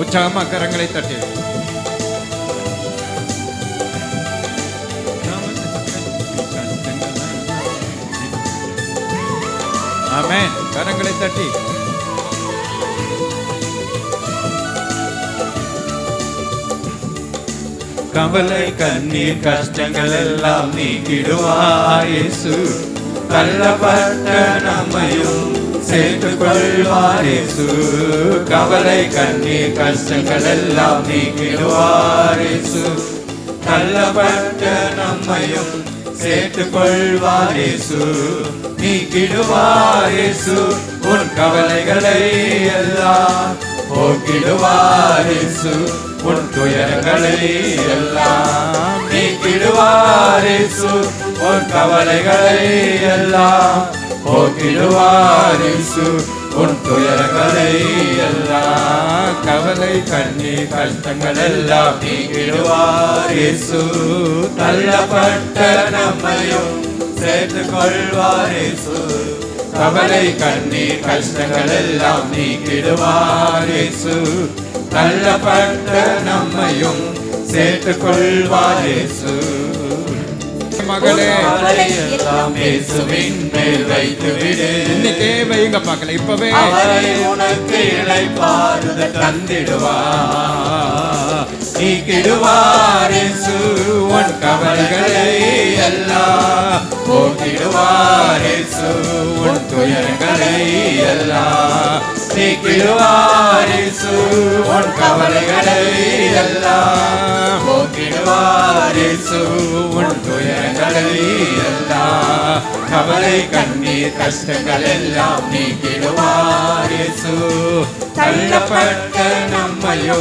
உற்சாகமா கரங்களை தட்டி. ஆமென். கரங்களை தட்டி. கவலை கண்ணீர் கஷ்டங்கள் எல்லாம் நீக்கிடுவாயேசு தள்ளப்பட்ட நம்மையும் சேர்த்துக் கொள்வார் இயேசு கவலை கண்ணீர் கஷ்டங்கள் எல்லாம் நீக்கிடுவார் இயேசு தள்ளப்பட்ட நம்மையும் சேர்த்துக் கொள்வார் இயேசு நீக்கிடுவார் இயேசு உன் கவலைகளை எல்லாம் போக்கிடுவார் இயேசு உன் துயரங்களை எல்லாம் நீக்கிடுவார் இயேசு உன் கவலைகளை எல்லாம் போக்கிடுவாரிசு உன் துயரங்களை எல்லாம் கவலை கண்ணீர் கஷ்டங்கள் எல்லாம் நீக்கிடுவார் தள்ளப்பட்ட நம்மையும் சேர்த்து கொள்வாரிசு கவலை கண்ணீர் கஷ்டங்கள் எல்லாம் நீக்கிடுவார் தள்ளப்பட்ட நம்மையும் சேர்த்து கொள்வாரிசு மகளே. மேல் வைத்து விடு. இன்னைக்கே வைங்க பார்க்கல இப்பவே. உனக்கு இளைப்பாறுதல் தந்திடுவார் நீக்கிடுவார் உன் கவலைகளை எல்லாம் போக்கிடுவார் உன் துயரங்களை எல்லாம் நீக்கிடுவார் உன் கவலைகளை எல்லாம் போக்கிடுவார் உன் துயரங்களை எல்லாம் கவலை கண்ணீர் கஷ்டங்கள் எல்லாம் நீக்கிடுவார் இயேசு. தள்ளப்பட்ட நம்மையோ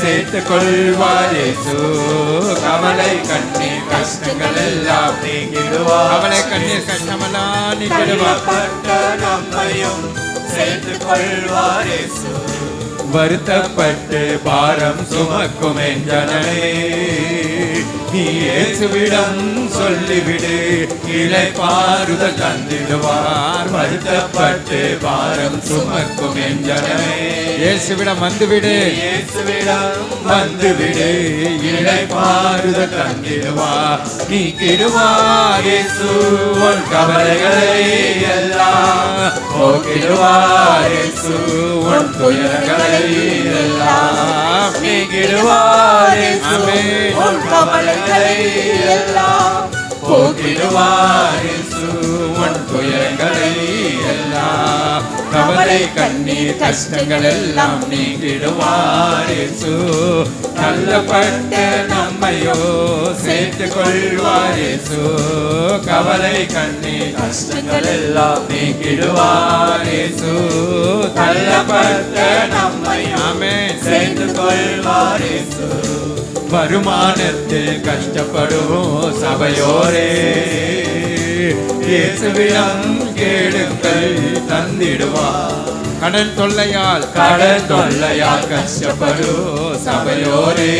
சேர்த்துக் கொள்வார் இயேசு. கவலை கண்ணீர் கஷ்டங்கள் எல்லாம் நீக்கிடுவார் அவளை கண்ணீர் கஷ்டமெல்லாம் நீக்கிடுவார். தள்ளப்பட்ட நம்மையும் சேர்த்துக் கொள்வார் இயேசு. வருத்தப்பட்டு பாரம் சுமக்கும் என் ஜனமே. நீ இயேசுவிடம் சொல்லிவிடு. இலை பாருதல் தந்திடுவார். வருத்தப்பட்டு பாரம் சுமக்கும் என் ஜனமே இயேசுவிடம் வந்துவிடு. இயேசுவிடம் வந்துவிடு. இலை பாருதல் தந்திடுவார். நீ கிடுவார் இயேசு. உன் கவலைகளை எல்லாம் போக்கிடுவார் இயேசு. உன் துயரங்களை எல்லாம் நீக்கிடுவார் இயேசு. ஆமென். கவலைகளை எல்லாம் போக்கிடுவார் உன் துயரங்களை எல்லாம் கவலை கண்ணீர் கஷ்டங்கள் எல்லாம் நீக்கிடுவார் இயேசு. தள்ளப்பட்ட நம்மையோ சேர்த்துக் கொள்வார் கவலை கண்ணீர் கஷ்டங்கள் எல்லாம் நீக்கிடுவார் இயேசு. தள்ளப்பட்ட நம்மை ஆமென். சேர்த்துக் கொள்வார் வருமானத்தில் கஷ்டப்படுவோம் சபையோரே. இயேசுவிடம் கேளுங்கள் தந்திடுவார் கடன் தொல்லையால் கடன் தொல்லையால் கஷ்டப்படுவோம் சபையோரே.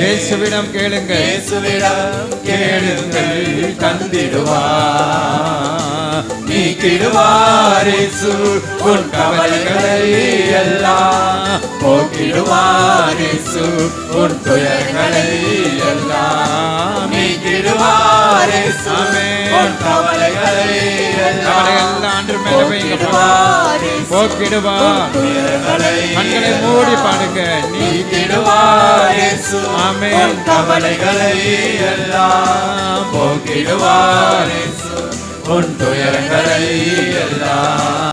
இயேசுவிடம் கேளுங்க இயேசுவிடம் கேளுங்கள் தந்திடுவார். நீக்கிடுவார் இயேசு உன் கவலைகளை எல்லாம் போக்கிடுவார் இயேசு உன் துயர்களை எல்லாம் நீக்கிடுவார் இயேசு உன் கவலைகளை கவலை எல்லாம் மேல வைங்க போக்கிடுவார் கண்களை மூடி பாடுங்க. நீக்கிடுவார் உன் துயரங்களை எல்லாம்